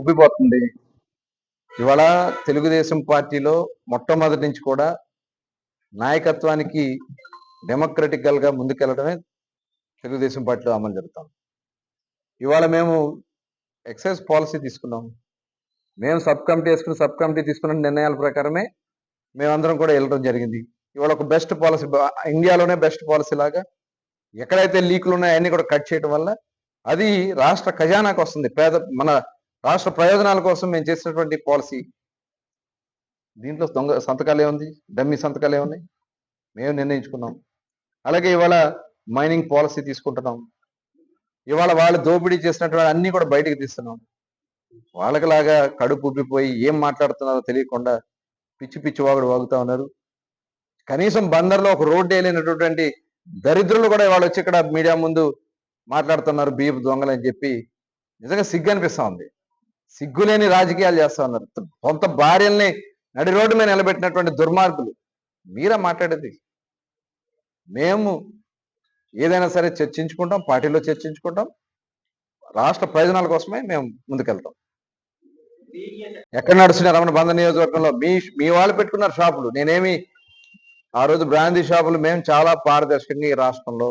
ఉబ్బిపోతుంది. ఇవాళ తెలుగుదేశం పార్టీలో మొట్టమొదటి నుంచి కూడా నాయకత్వానికి డెమోక్రటికల్గా ముందుకెళ్ళడమే తెలుగుదేశం పార్టీలో అమలు జరుగుతాం. ఇవాళ మేము ఎక్సైజ్ పాలసీ తీసుకున్నాం. మేము సబ్ కమిటీ వేసుకుని సబ్ కమిటీ తీసుకున్న నిర్ణయాల ప్రకారమే మేమందరం కూడా వెళ్ళడం జరిగింది. ఇవాళ ఒక బెస్ట్ పాలసీ ఇండియాలోనే బెస్ట్ పాలసీ లాగా ఎక్కడైతే లీకులు ఉన్నాయో అన్ని కూడా కట్ చేయడం వల్ల అది రాష్ట్ర ఖజానాకు వస్తుంది. పేద మన రాష్ట్ర ప్రయోజనాల కోసం మేము చేసినటువంటి పాలసీ. దీంట్లో దొంగ సంతకాలే ఉంది డమ్మి సంతకాలే ఉన్నాయి. మేము నిర్ణయించుకున్నాం. అలాగే ఇవాళ మైనింగ్ పాలసీ తీసుకుంటున్నాం. ఇవాళ వాళ్ళు దోపిడీ చేసినటువంటి అన్ని కూడా బయటకు తీస్తున్నాం. వాళ్ళకిలాగా కడుపు ఉబ్బిపోయి ఏం మాట్లాడుతున్నారో తెలియకుండా పిచ్చి పిచ్చి వాగుడు వాగుతా ఉన్నారు. కనీసం బందర్లో ఒక రోడ్డు వేయలేనటువంటి దరిద్రులు కూడా వాళ్ళు వచ్చి ఇక్కడ మీడియా ముందు మాట్లాడుతున్నారు బియ్యపు దొంగలు అని చెప్పి. నిజంగా సిగ్గు అనిపిస్తా ఉంది. సిగ్గులేని రాజకీయాలు చేస్తా ఉన్నారు సొంత భార్యల్ని నడి రోడ్డు మీద నిలబెట్టినటువంటి దుర్మార్గులు. మీరా మాట్లాడేది. మేము ఏదైనా సరే చర్చించుకుంటాం పార్టీలో చర్చించుకుంటాం. రాష్ట్ర ప్రయోజనాల కోసమే మేము ముందుకెళ్తాం. ఎక్కడ నడుస్తున్నారు రమణ బంధ నియోజకవర్గంలో మీ మీ వాళ్ళు పెట్టుకున్నారు షాపులు. నేనేమి ఆ రోజు బ్రాందీ షాపులు మేము చాలా పారదర్శకంగా ఈ రాష్ట్రంలో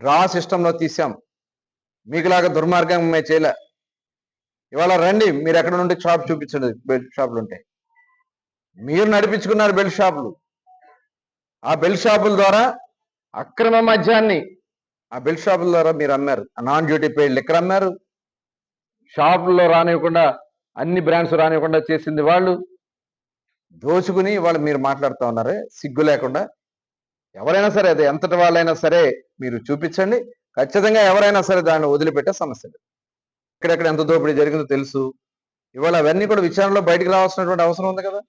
డ్రా సిస్టంలో తీసాం మీకులాగా దుర్మార్గం మేము చేయలే. ఇవాళ రండి మీరు ఎక్కడ నుండి షాప్ చూపించండి బెల్ట్ షాపులు ఉంటాయి మీరు నడిపించుకున్నారు బెల్ట్ షాపులు ఆ బెల్ట్ షాపుల ద్వారా అక్రమ మద్యాన్ని ఆ బెల్ట్ షాపుల ద్వారా మీరు అమ్మారు. నాన్ డ్యూటీ పేడ్ లెక్కర్ అమ్మారు. షాపుల్లో రానివ్వకుండా అన్ని బ్రాండ్స్ రానివ్వకుండా చేసింది వాళ్ళు. దోచుకుని వాళ్ళు మీరు మాట్లాడుతూ ఉన్నారు. సిగ్గు లేకుండా. ఎవరైనా సరే అది ఎంతటి వాళ్ళైనా సరే మీరు చూపించండి. ఖచ్చితంగా ఎవరైనా సరే దాన్ని వదిలిపెట్టే సమస్య లేదు. ఎక్కడెక్కడ ఎంత దోపిడీ జరిగిందో తెలుసు. ఇవాళ అవన్నీ కూడా విచారణలో బయటకు రావాల్సినటువంటి అవసరం ఉంది కదా.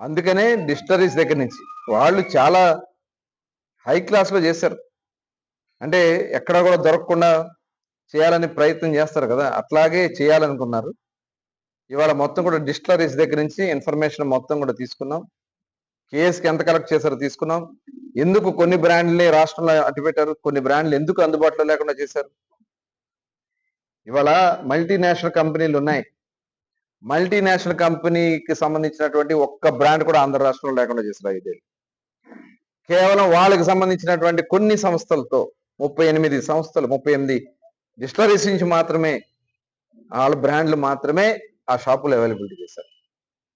అందుకనే డిస్టరీస్ దగ్గర నుంచి వాళ్ళు చాలా హై క్లాస్లో చేశారు. అంటే ఎక్కడ కూడా దొరకకుండా చేయాలని ప్రయత్నం చేస్తారు కదా. అట్లాగే చేయాలనుకున్నారు. ఇవాళ మొత్తం కూడా డిస్టరీస్ దగ్గర నుంచి ఇన్ఫర్మేషన్ మొత్తం కూడా తీసుకున్నాం. కేఎస్కి ఎంత కలెక్ట్ చేశారో తీసుకున్నాం. ఎందుకు కొన్ని బ్రాండ్లే రాష్ట్రంలో అట్టుపెట్టారు కొన్ని బ్రాండ్లు ఎందుకు అందుబాటులో లేకుండా చేశారు? ఇవాళ మల్టీనేషనల్ కంపెనీలు ఉన్నాయి. మల్టీనేషనల్ కంపెనీకి సంబంధించినటువంటి ఒక్క బ్రాండ్ కూడా ఆంధ్ర రాష్ట్రంలో లేకుండా చేశారు ఐదేళ్ళు. కేవలం వాళ్ళకి సంబంధించినటువంటి కొన్ని సంస్థలతో ముప్పై ఎనిమిది సంస్థలు ముప్పై ఎనిమిది డిస్టరీస్ నుంచి మాత్రమే వాళ్ళ బ్రాండ్లు మాత్రమే ఆ షాపులు అవైలబిలిటీ చేశారు.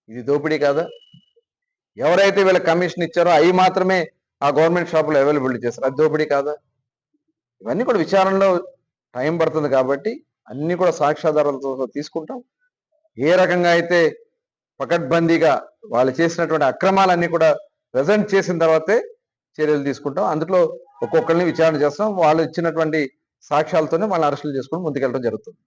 ఇది దోపిడీ కాదా? ఎవరైతే వీళ్ళ కమిషన్ ఇచ్చారో అవి మాత్రమే ఆ గవర్నమెంట్ షాపులు అవైలబిలిటీ చేస్తారు అది దోపిడీ కాదా? ఇవన్నీ కూడా విచారణలో టైం పడుతుంది కాబట్టి అన్ని కూడా సాక్ష్యాధారాలతో తీసుకుంటాం. ఏ రకంగా అయితే పకడ్బందీగా వాళ్ళు చేసినటువంటి అక్రమాలన్నీ కూడా ప్రజెంట్ చేసిన తర్వాతే చర్యలు తీసుకుంటాం. అందులో ఒక్కొక్కరిని విచారణ చేస్తాం. వాళ్ళు ఇచ్చినటువంటి సాక్ష్యాలతోనే వాళ్ళని అరెస్టులు చేసుకుని ముందుకెళ్ళడం జరుగుతుంది.